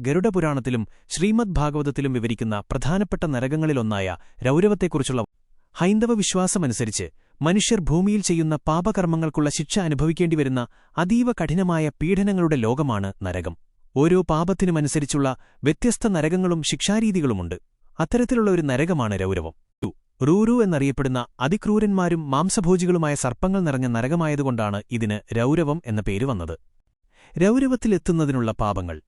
ഗരുഡപുരാണത്തിലും ശ്രീമദ് ഭാഗവതത്തിലും വിവരിക്കുന്ന പ്രധാനപ്പെട്ട നരകങ്ങളിലൊന്നായ രൗരവത്തെക്കുറിച്ചുള്ള ഹൈന്ദവ വിശ്വാസമനുസരിച്ച് മനുഷ്യർ ഭൂമിയിൽ ചെയ്യുന്ന പാപകർമ്മങ്ങൾക്കുള്ള ശിക്ഷ അനുഭവിക്കേണ്ടിവരുന്ന അതീവ കഠിനമായ പീഡനങ്ങളുടെ ലോകമാണ് നരകം. ഓരോ പാപത്തിനുമനുസരിച്ചുള്ള വ്യത്യസ്ത നരകങ്ങളും ശിക്ഷാരീതികളുമുണ്ട്. അത്തരത്തിലുള്ള ഒരു നരകമാണ് രൗരവം. റൂരു എന്നറിയപ്പെടുന്ന അതിക്രൂരന്മാരും മാംസഭോജികളുമായ സർപ്പങ്ങൾ നിറഞ്ഞ നരകമായതുകൊണ്ടാണ് ഇതിന് രൗരവം എന്ന പേര് വന്നത്. രൗരവത്തിലെത്തുന്നതിനുള്ള പാപങ്ങൾ.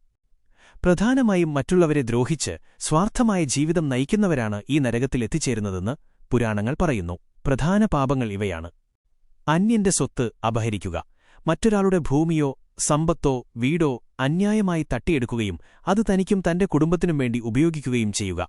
പ്രധാനമായും മറ്റുള്ളവരെ ദ്രോഹിച്ച് സ്വാർത്ഥമായ ജീവിതം നയിക്കുന്നവരാണ് ഈ നരകത്തിൽ എത്തിച്ചേരുന്നതെന്ന് പുരാണങ്ങൾ പറയുന്നു. പ്രധാന പാപങ്ങൾ ഇവയാണ്. അന്യന്റെ സ്വത്ത് അപഹരിക്കുക. മറ്റൊരാളുടെ ഭൂമിയോ സമ്പത്തോ വീടോ അന്യായമായി തട്ടിയെടുക്കുകയും അത് തനിക്കും തന്റെ കുടുംബത്തിനും വേണ്ടി ഉപയോഗിക്കുകയും ചെയ്യുക.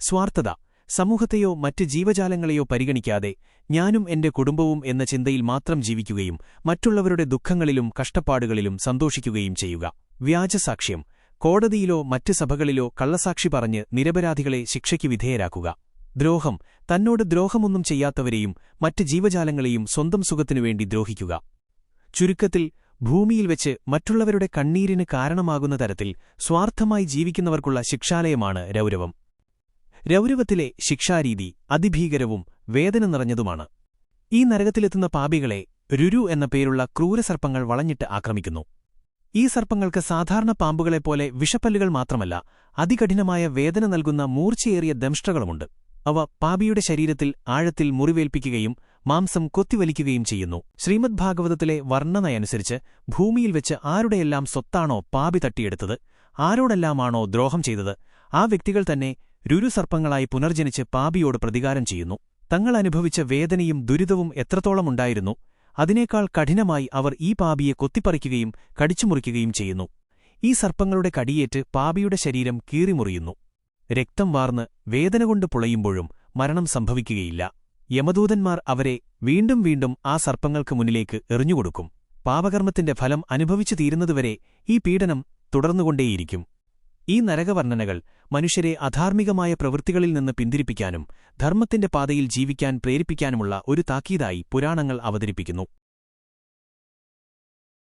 സ്വാർത്ഥത. സമൂഹത്തെയോ മറ്റ് ജീവജാലങ്ങളെയോ പരിഗണിക്കാതെ ഞാനും എന്റെ കുടുംബവും എന്ന ചിന്തയിൽ മാത്രം ജീവിക്കുകയും മറ്റുള്ളവരുടെ ദുഃഖങ്ങളിലും കഷ്ടപ്പാടുകളിലും സന്തോഷിക്കുകയും ചെയ്യുക. വ്യാജസാക്ഷ്യം. കോടതിയിലോ മറ്റ് സഭകളിലോ കള്ളസാക്ഷി പറഞ്ഞ് നിരപരാധികളെ ശിക്ഷയ്ക്ക് വിധേയരാക്കുക. ദ്രോഹം. തന്നോട് ദ്രോഹമൊന്നും ചെയ്യാത്തവരെയും മറ്റ് ജീവജാലങ്ങളെയും സ്വന്തം സുഖത്തിനുവേണ്ടി ദ്രോഹിക്കുക. ചുരുക്കത്തിൽ ഭൂമിയിൽ വെച്ച് മറ്റുള്ളവരുടെ കണ്ണീരിന് കാരണമാകുന്ന തരത്തിൽ സ്വാർത്ഥമായി ജീവിക്കുന്നവർക്കുള്ള ശിക്ഷാലയമാണ് രൗരവം. രൗരവത്തിലെ ശിക്ഷാരീതി അതിഭീകരവും വേദന നിറഞ്ഞതുമാണ്. ഈ നരകത്തിലെത്തുന്ന പാപികളെ രുരു എന്ന പേരുള്ള ക്രൂരസർപ്പങ്ങൾ വളഞ്ഞിട്ട് ആക്രമിക്കുന്നു. ഈ സർപ്പങ്ങൾക്ക് സാധാരണ പാമ്പുകളെപ്പോലെ വിഷപ്പല്ലുകൾ മാത്രമല്ല അതികഠിനമായ വേദന നൽകുന്ന മൂർച്ചയേറിയ ദംഷ്ടകളുമുണ്ട് അവ പാപിയുടെ ശരീരത്തിൽ ആഴത്തിൽ മുറിവേൽപ്പിക്കുകയും മാംസം കൊത്തിവലിക്കുകയും ചെയ്യുന്നു. ശ്രീമദ് ഭാഗവതത്തിലെ വർണനയനുസരിച്ച് ഭൂമിയിൽ വെച്ച് ആരുടെയെല്ലാം സ്വത്താണോ പാപി തട്ടിയെടുത്തത് ആരോടെല്ലാമാണോ ദ്രോഹം ചെയ്തത് ആ വ്യക്തികൾ തന്നെ രുരുസർപ്പങ്ങളായി പുനർജനിച്ച് പാപിയോട് പ്രതികാരം ചെയ്യുന്നു. തങ്ങൾ അനുഭവിച്ച വേദനയും ദുരിതവും എത്രത്തോളമുണ്ടായിരുന്നു അതിനേക്കാൾ കഠിനമായി അവർ ഈ പാപിയെ കൊത്തിപ്പറിക്കുകയും കടിച്ചുമുറിക്കുകയും ചെയ്യുന്നു. ഈ സർപ്പങ്ങളുടെ കടിയേറ്റ് പാപിയുടെ ശരീരം കീറിമുറിയുന്നു. രക്തം വാർന്ന് വേദന കൊണ്ട് പുളയുമ്പോഴും മരണം സംഭവിക്കുകയില്ല. യമദൂതന്മാർ അവരെ വീണ്ടും വീണ്ടും ആ സർപ്പങ്ങൾക്ക് മുന്നിലേക്ക് എറിഞ്ഞുകൊടുക്കും. പാപകർമ്മത്തിന്റെ ഫലം അനുഭവിച്ചു തീരുന്നതുവരെ ഈ പീഡനം തുടർന്നുകൊണ്ടേയിരിക്കും. ഈ നരകവർണനകൾ മനുഷ്യരെ അധാർമികമായ പ്രവൃത്തികളിൽ നിന്ന് പിന്തിരിപ്പിക്കാനും ധർമ്മത്തിന്റെ പാതയിൽ ജീവിക്കാൻ പ്രേരിപ്പിക്കാനുമുള്ള ഒരു താക്കീതായി പുരാണങ്ങൾ അവതരിപ്പിക്കുന്നു.